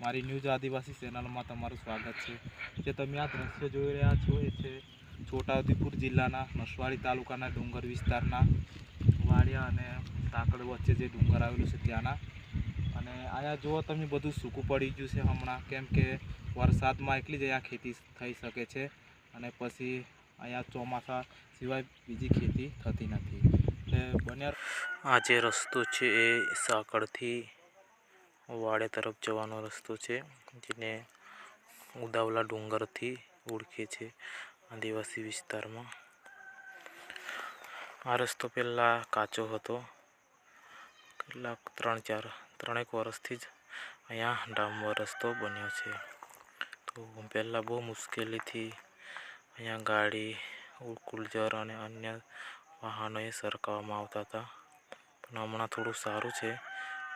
મારી ન્યૂઝ આદિવાસી ચેનલમાં તમારું સ્વાગત છે. જે તમે આ દ્રશ્ય જોઈ રહ્યા છો એ છે છોટાઉદેપુર જિલ્લાના નસવાડી તાલુકાના ડુંગર વિસ્તારના વાડિયા અને સાંકળ વચ્ચે જે ડુંગર આવેલું છે ત્યાંના. અને અહીંયા જુઓ તમે, બધું સૂકું પડી ગયું છે હમણાં. કેમ કે વરસાદમાં એટલી જ અહીંયા ખેતી થઈ શકે છે અને પછી અહીંયા ચોમાસા સિવાય બીજી ખેતી થતી નથી. એટલે બન્યા આ જે રસ્તો છે એ સાંકળથી વાડે તરફ જવાનો રસ્તો છે, જેને ઉદાવલા ડુંગરથી ઓળખે છે આદિવાસી વિસ્તારમાં. આ રસ્તો પહેલાં કાચો હતો. કેટલાક ત્રણ ચાર, ત્રણેક વર્ષથી જ અહીંયા ડામર રસ્તો બન્યો છે. તો પહેલાં બહુ મુશ્કેલીથી અહીંયા ગાડી કુલજર અને અન્ય વાહનોએ સરકાવવામાં આવતા હતા. પણ હમણાં થોડું સારું છે.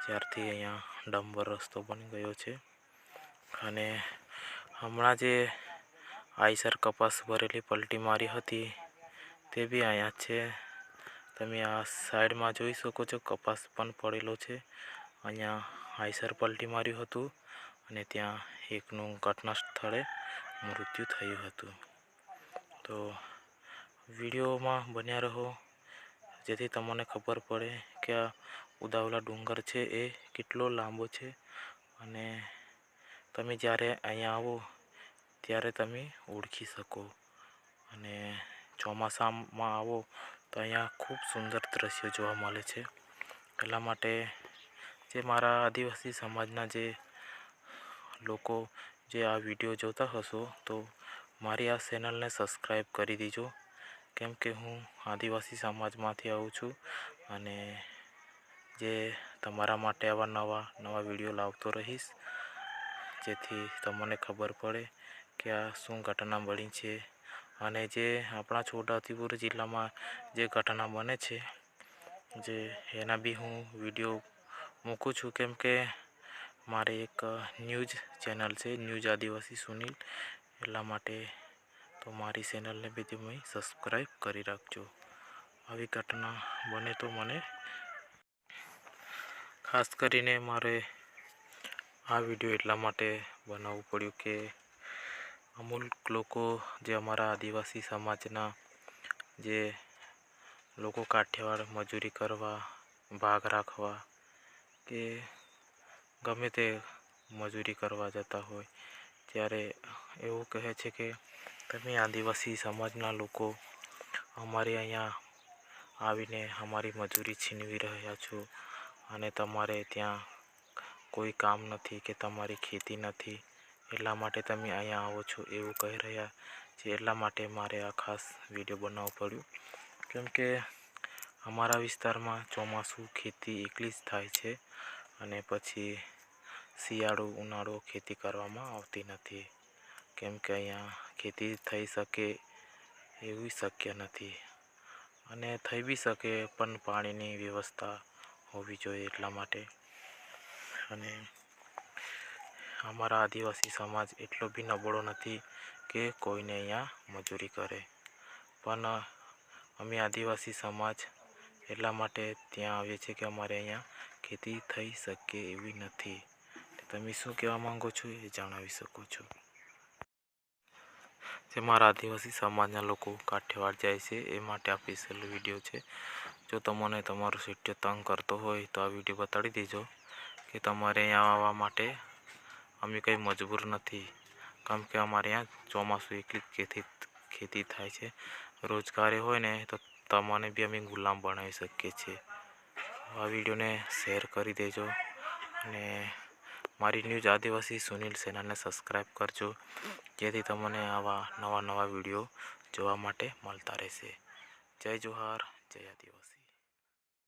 જ્યારથી અહીંયા ડાંબર રસ્તો બની ગયો છે. અને હમણાં જે આઈસર કપાસ ભરેલી પલટી મારી હતી, તે બી અહીંયા છે. તમે આ સાઈડમાં જોઈ શકો છો, કપાસ પણ પડેલો છે. અહીંયા આઈસર પલટી માર્યું હતું અને ત્યાં એકનું ઘટના સ્થળે મૃત્યુ થયું હતું. તો વિડીયોમાં બન્યા રહો, જેથી તમને ખબર પડે કે આ ઉદાવલા ડુંગર છે એ કેટલો લાંબો છે? અને તમે જ્યારે અહીંયા આવો, ત્યારે તમે ઓળખી શકો. અને ચોમાસામાં આવો, તો અહીંયા ખૂબ સુંદર દ્રશ્યો જોવા મળે છે. એટલા માટે જે મારા આદિવાસી સમાજના જે લોકો જે આ વીડિયો જોતા હશો, તો મારી આ ચેનલને સબસ્ક્રાઈબ કરી દીજો. કેમ કે હું આદિવાસી સમાજમાંથી આવું છું અને જે તમારા માટે આવા નવા નવા વીડિયો લાવતો રહીશ, જેથી તમને ખબર પડે કે આ શું ઘટના બની છે. અને જે આપણા છોટાઉદેપુર જિલ્લામાં જે ઘટના બને છે, જે એના બી હું વીડિયો મૂકું છું. કેમ કે મારે એક ન્યૂઝ ચેનલ છે, ન્યૂઝ આદિવાસી સુનિલ. એટલા માટે તો મારી ચેનલને બી તમે સબસ્ક્રાઈબ કરી રાખજો. આવી ઘટના બને તો મને ખાસ કરીને મારે આ વીડિયો એટલા માટે બનાવવું પડ્યું કે અમુક લોકો જે અમારા આદિવાસી સમાજના જે લોકો કાઠિયાવાડ મજૂરી કરવા, ભાગ રાખવા કે ગમે તે મજૂરી કરવા જતા હોય, ત્યારે એવું કહે છે કે તમે આદિવાસી સમાજના લોકો અમારે અહીંયા આવીને અમારી મજૂરી છીનવી રહ્યા છો. અને તમારે ત્યાં કોઈ કામ નથી કે તમારી ખેતી નથી, એટલા માટે તમે અહીંયા આવો છો એવું કહી રહ્યા છે. એટલા માટે મારે આ ખાસ વીડિયો બનાવવો પડ્યું. કેમ કે અમારા વિસ્તારમાં ચોમાસું ખેતી એકલી જ થાય છે અને પછી શિયાળો, ઉનાળો ખેતી કરવામાં આવતી નથી. કેમ કે અહીંયા ખેતી થઈ શકે એવું શક્ય નથી. અને થઈ બી શકે પણ પાણીની વ્યવસ્થા હોવી જોઈએ એટલા માટે. અને અમારા આદિવાસી સમાજ એટલો બી નબળો નથી કે કોઈને અહીંયા મજૂરી કરે. પણ અમે આદિવાસી સમાજ એટલા માટે ત્યાં આવીએ છીએ કે અમારે અહીંયા ખેતી થઈ શકે એવી નથી. તમે શું કહેવા માંગો છો એ જણાવી શકો છો? જે મારા આદિવાસી સમાજના લોકો કાઠિયાવાડ જાય છે. એ માટે આ સ્પેશિયલ વીડિયો છે. જો તમને તમારો સીટ્યો તંગ કરતો હોય તો આ વીડિયો બતાડી દેજો કે તમારે અહીંયા આવવા માટે અમે કંઈ મજબૂર નથી. કેમ કે અમારે અહીંયા ચોમાસું એકલી ખેતી ખેતી થાય છે. રોજગારી હોય ને તો તમને બી અમે ગુલામ બનાવી શકીએ છીએ. આ વિડીયોને શેર કરી દેજો અને મારી ન્યૂઝ આદિવાસી સુનિલ ચેનલને સબસ્ક્રાઈબ કરજો. જેથી તમને આવા નવા નવા વીડિયો જોવા માટે મળતા રહેશે. જય જોહાર, જય આદિવાસી.